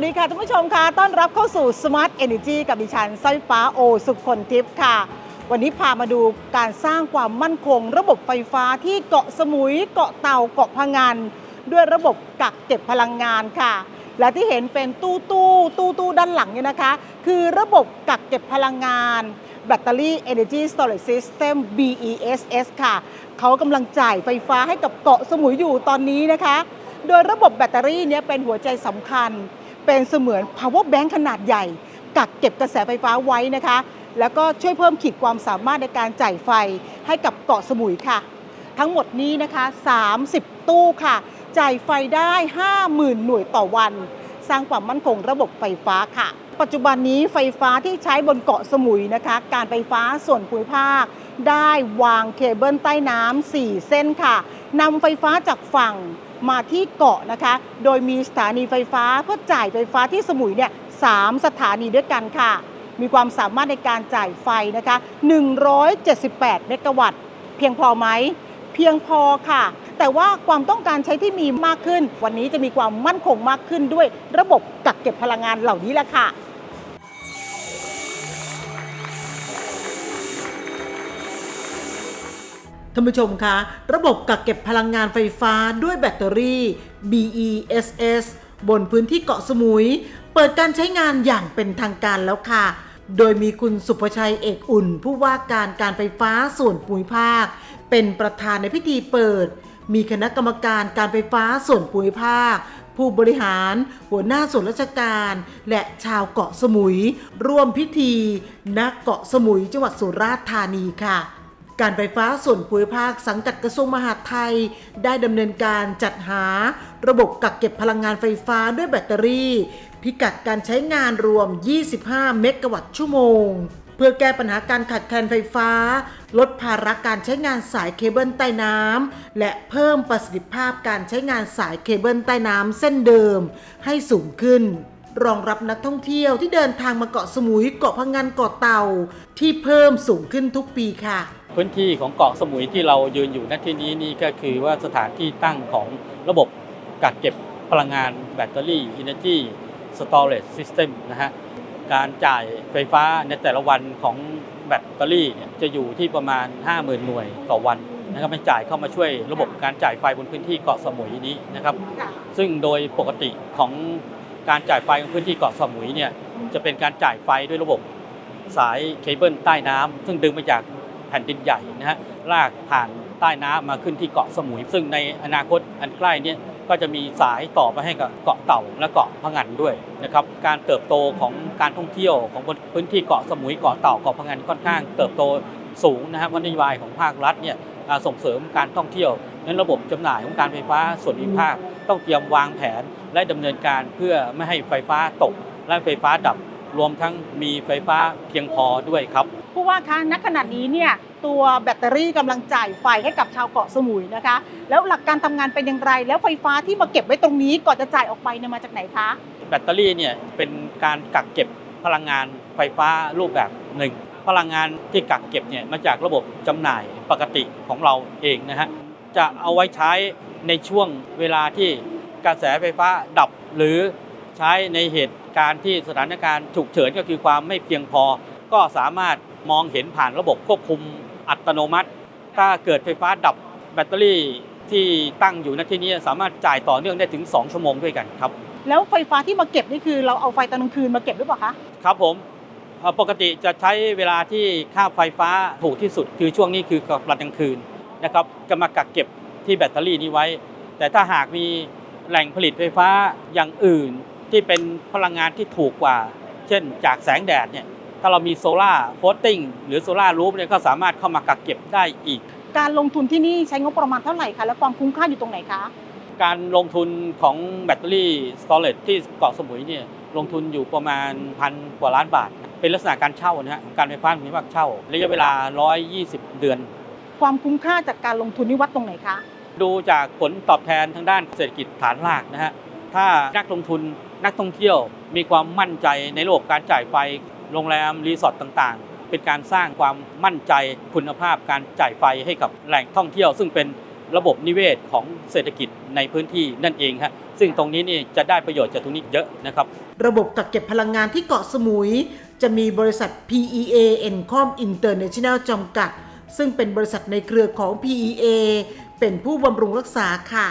สวัสดีค่ะท่านผู้ชมค่ะต้อนรับเข้าสู่ Smart Energy กับดิฉันสร้อยฟ้าโอสุขคนทิพย์ค่ะ วันนี้พามาดูการสร้างความมั่นคง ระบบไฟฟ้าที่เกาะสมุยเกาะเต่าเกาะพังงานด้วยระบบกักเก็บพลังงานค่ะ และที่เห็นเป็นตู้ตู้ตู้ตู้ด้านหลังเนี่ยนะคะ คือระบบกักเก็บพลังงานแบตเตอรี่ Energy Storage System BESS ค่ะ เขากำลังจ่ายไฟฟ้าให้กับเกาะสมุยอยู่ตอนนี้นะคะ โดยระบบแบตเตอรี่เนี้เป็นหัวใจสำคัญ เป็นเสมือน power bank ขนาดใหญ่ กักเก็บกระแสไฟฟ้าไว้นะคะ แล้วก็ช่วยเพิ่มขีดความสามารถในการจ่ายไฟให้กับเกาะสมุยค่ะ ทั้งหมดนี้นะคะ 30 ตู้ค่ะ จ่ายไฟได้ 50,000 หน่วยต่อวัน สร้างความมั่นคงระบบไฟฟ้าค่ะ ปัจจุบันนี้ไฟฟ้าที่ใช้บนเกาะสมุยนะคะ การไฟฟ้าส่วนภูมิภาค ได้วางเคเบิลใต้น้ำ4 เส้นค่ะนำไฟฟ้าจากฝั่งมาที่เกาะนะคะ โดยมีสถานีไฟฟ้าเพื่อจ่ายไฟฟ้าที่สมุยเนี่ยสามสถานีด้วยกันค่ะ มีความสามารถในการจ่ายไฟนะคะ 178 เมกะวัตต์ เพียงพอไหม เพียงพอค่ะ แต่ว่าความต้องการใช้ที่มีมากขึ้น วันนี้จะมีความมั่นคงมากขึ้นด้วยระบบกักเก็บพลังงานเหล่านี้แหละค่ะ ท่านผู้ชมคะระบบกักเก็บพลังงานไฟฟ้าด้วยแบตเตอรี่ BESS บนพื้นที่เกาะสมุย เปิดการใช้งานอย่างเป็นทางการแล้วค่ะ โดยมีคุณสุภชัยเอกอุ่น ผู้ว่าการการไฟฟ้าส่วนภูมิภาค เป็นประธานในพิธีเปิด มีคณะกรรมการการไฟฟ้าส่วนภูมิภาค ผู้บริหาร หัวหน้าส่วนราชการ และชาวเกาะสมุย ร่วมพิธีณเกาะสมุยจังหวัดสุราษฎร์ธานีค่ะ การไฟฟ้าส่วนภูมิภาคสังกัดกระทรวงมหาดไทย ได้ดำเนินการจัดหาระบบกักเก็บพลังงานไฟฟ้าด้วยแบตเตอรี่ พิกัดการใช้งานรวม 25 เมกะวัตต์ชั่วโมง เพื่อแก้ปัญหาการขาดแคลนไฟฟ้า ลดภาระการใช้งานสายเคเบิลใต้น้ำและเพิ่มประสิทธิภาพการใช้งานสายเคเบิลใต้น้ำเส้นเดิมให้สูงขึ้น รองรับนักท่องเที่ยวที่เดินทางมาเกาะสมุยเกาะพังงานเกาะเต่า ที่เพิ่มสูงขึ้นทุกปีค่ะพื้นที่ของเกาะสมุยที่เรายืนอยู่ณที่นี้นี่ก็คือว่าสถานที่ตั้งของระบบกักเก็บพลังงานแบตเตอรี่ Energy Storage System นะฮะการจ่ายไฟฟ้าในแต่ละวันของแบตเตอรี่เนี่ยจะอยู่ที่ประมาณ 50,000 หน่วยต่อวันนะครับมันจ่ายเข้ามาช่วยระบบการจ่ายไฟบนพื้นที่เกาะสมุยนี้นะครับ ซึ่งโดยปกติของ การจ่ายไฟของพื้นที่เกาะสมุยเนี่ยจะเป็นการจ่ายไฟด้วยระบบสายเคเบิลใต้น้ำซึ่งดึงมาจากแผ่นดินใหญ่นะฮะลากผ่านใต้น้ำมาขึ้นที่เกาะสมุย ซึ่งในอนาคตอันใกล้เนี่ยก็จะมีสายต่อไปให้กับเกาะเต่าและเกาะพะงันด้วยนะครับการเติบโตของการท่องเที่ยวของบนพื้นที่เกาะสมุยเกาะเต่าเกาะพะงันค่อนข้าง เติบโตสูงนะครับนโยบายของภาครัฐเนี่ยส่งเสริมการท่องเที่ยว นั้นระบบจำหน่ายของการไฟฟ้าส่วนภูมิภาคต้องเตรียมวางแผนและดำเนินการเพื่อไม่ให้ไฟฟ้าตก และไฟฟ้าดับ รวมทั้งมีไฟฟ้าเพียงพอด้วยครับผู้ว่าคะณขณะนี้เนี่ยตัวแบตเตอรี่กำลังจ่ายไฟให้กับชาวเกาะสมุยนะคะ แล้วหลักการทำงานเป็นอย่างไร แล้วไฟฟ้าที่มาเก็บไว้ตรงนี้ก่อนจะจ่ายออกไปเนี่ยมาจากไหนคะแบตเตอรี่เนี่ยเป็นการกักเก็บพลังงานไฟฟ้ารูปแบบหนึ่งพลังงานที่กักเก็บเนี่ยมาจากระบบจำหน่ายปกติของเราเองนะฮะ จะเอาไว้ใช้ในช่วงเวลาที่กระแสไฟฟ้าดับ หรือใช้ในเหตุการณ์ที่สถานการณ์ฉุกเฉินก็คือความไม่เพียงพอ ก็สามารถมองเห็นผ่านระบบควบคุมอัตโนมัติ ถ้าเกิดไฟฟ้าดับแบตเตอรี่ที่ตั้งอยู่ณที่นี้สามารถจ่ายต่อเนื่องได้ถึง 2 ชั่วโมงด้วยกันครับ แล้วไฟฟ้าที่มาเก็บนี่คือเราเอาไฟตอนกลางคืนมาเก็บหรือเปล่าคะครับผมเอ่อปกติจะใช้เวลาที่ค่าไฟฟ้าถูกที่สุด คือช่วงนี้คือกลางคืน นะครับก็มากักเก็บที่แบตเตอรี่นี้ไว้ แต่ถ้าหากมีแหล่งผลิตไฟฟ้าอย่างอื่นที่เป็นพลังงานที่ถูกกว่า เช่นจากแสงแดดเนี่ยถ้าเรามีโซลาร์โฟลติ้งหรือโซลาร์รูฟเนี่ยก็สามารถเข้ามากักเก็บได้อีก การลงทุนที่นี่ใช้งบประมาณเท่าไหร่คะและความคุ้มค่าอยู่ตรงไหนคะการลงทุนของแบตเตอรี่สตอเรจที่เกาะสมุยเนี่ยลงทุนอยู่ประมาณพันกว่าล้านบาท เป็นลักษณะการเช่านะฮะของการไฟฟ้ามีภาคเช่า ระยะเวลา 120 เดือน ความคุ้มค่าจากการลงทุนนี่วัดตรงไหนคะ ดูจากผลตอบแทนทางด้านเศรษฐกิจฐานรากนะฮะ ถ้านักลงทุนนักท่องเที่ยวมีความมั่นใจในระบบการจ่ายไฟ โรงแรมรีสอร์ทต่างๆ เป็นการสร้างความมั่นใจคุณภาพการจ่ายไฟให้กับแหล่งท่องเที่ยว ซึ่งเป็นระบบนิเวศของเศรษฐกิจในพื้นที่นั่นเองฮะซึ่งตรงนี้นี่จะได้ประโยชน์จากตรงนี้เยอะนะครับ ระบบกักเก็บพลังงานที่เกาะสมุย จะมีบริษัท PEA Encom International จำกัด ซึ่งเป็นบริษัทในเครือของ PEA เป็นผู้บำรุงรักษาค่ะ